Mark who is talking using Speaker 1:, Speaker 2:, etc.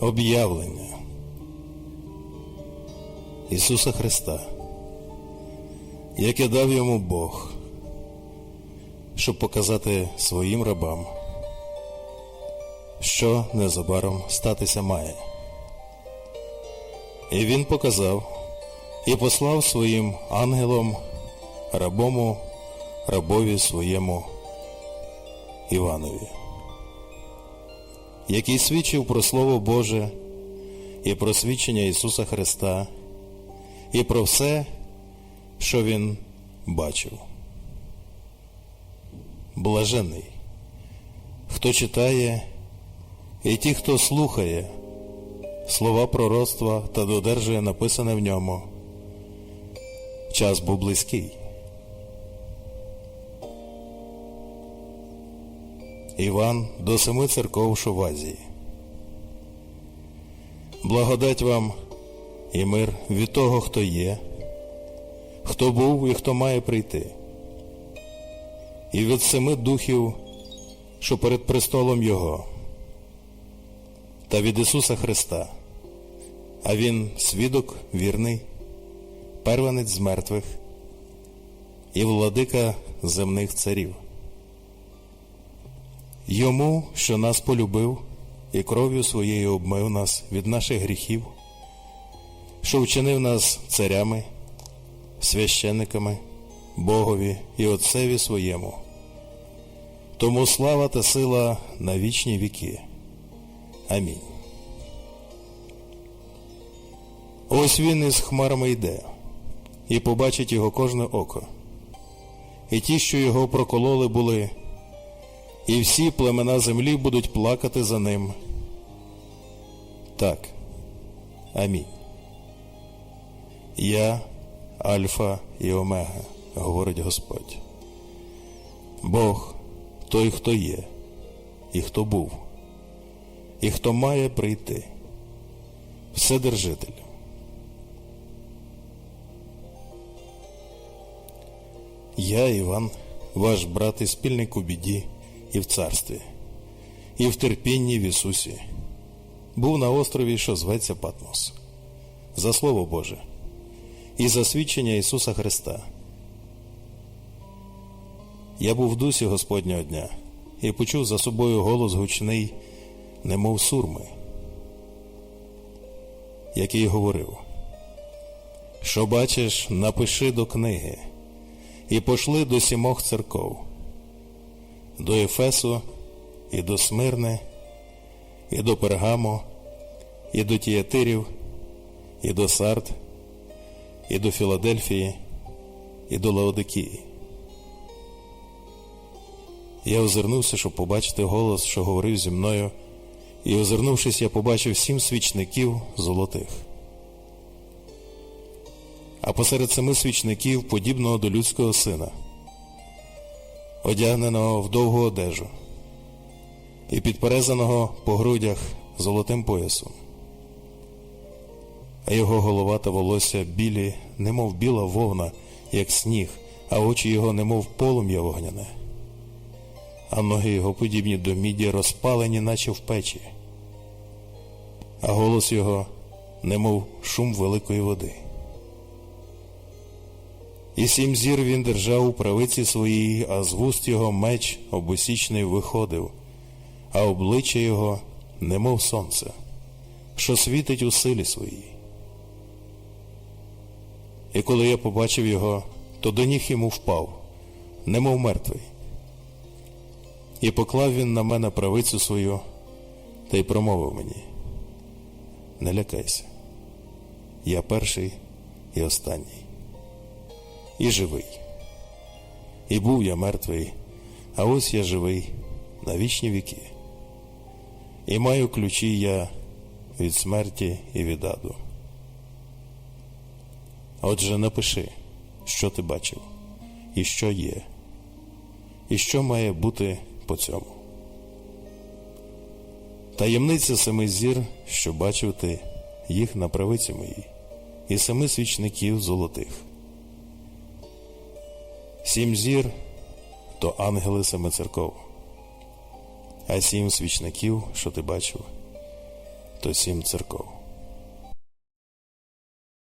Speaker 1: об'явлення Ісуса Христа, яке дав йому Бог, щоб показати своїм рабам, що незабаром статися має. І він показав і послав своїм ангелом рабому, рабові своєму Іванові, який свідчив про Слово Боже і про свідчення Ісуса Христа, і про все, що Він бачив. Блажений, хто читає, і ті, хто слухає слова пророцтва та додержує написане в ньому. Час був близький. Іван до семи церков що в Азії. Благодать вам і мир від того, хто є, хто був і хто має прийти, і від семи духів, що перед престолом Його, та від Ісуса Христа, а Він свідок вірний, первенець з мертвих і владика земних царів. Йому, що нас полюбив і кров'ю своєю обмив нас від наших гріхів, що вчинив нас царями, священниками, Богові і Отцеві своєму. Тому слава та сила на вічні віки. Амінь. Ось він із хмарами йде, і побачить його кожне око. І ті, що його прокололи, були, і всі племена землі будуть плакати за ним. Так. Амінь. Я Альфа і Омега, говорить Господь. Бог той, хто є, і хто був, і хто має прийти. Вседержитель. Я, Іван, ваш брат і спільник у біді і в царстві, і в терпінні в Ісусі, був на острові, що зветься Патмос, за Слово Боже, і за свідчення Ісуса Христа. Я був в дусі Господнього дня і почув за собою голос гучний, немов сурми, який говорив, що бачиш, напиши до книги і пошли до сімох церков, до Ефесу, і до Смирни, і до Пергамо, і до Тіятирів, і до Сард, і до Філадельфії, і до Лаодикії. Я озирнувся, щоб побачити голос, що говорив зі мною, і, озирнувшись, я побачив сім свічників золотих. А посеред семи свічників, подібного до людського сина, одягненого в довгу одежу і підперезаного по грудях золотим поясом. А його голова та волосся білі, немов біла вовна, як сніг, а очі його, немов полум'я вогняне, а ноги його подібні до міді розпалені, наче в печі, а голос його, немов шум великої води. І сім зір він держав у правиці своїй, а з вуст його меч обосічний виходив, а обличчя його, немов сонце, що світить у силі своїй. І коли я побачив його, то до ніг йому впав, немов мертвий. І поклав він на мене правицю свою та й промовив мені: Не лякайся, я перший і останній і живий. І був я мертвий, а ось я живий на вічні віки. І маю ключі я від смерті і від аду. Отже, напиши, що ти бачив, і що є, і що має бути по цьому. Таємниця семи зір, що бачив ти їх на правиці моїй, і семи свічників золотих. Сім зір то ангели семи церков, а сім свічників, що ти бачив, то сім церков.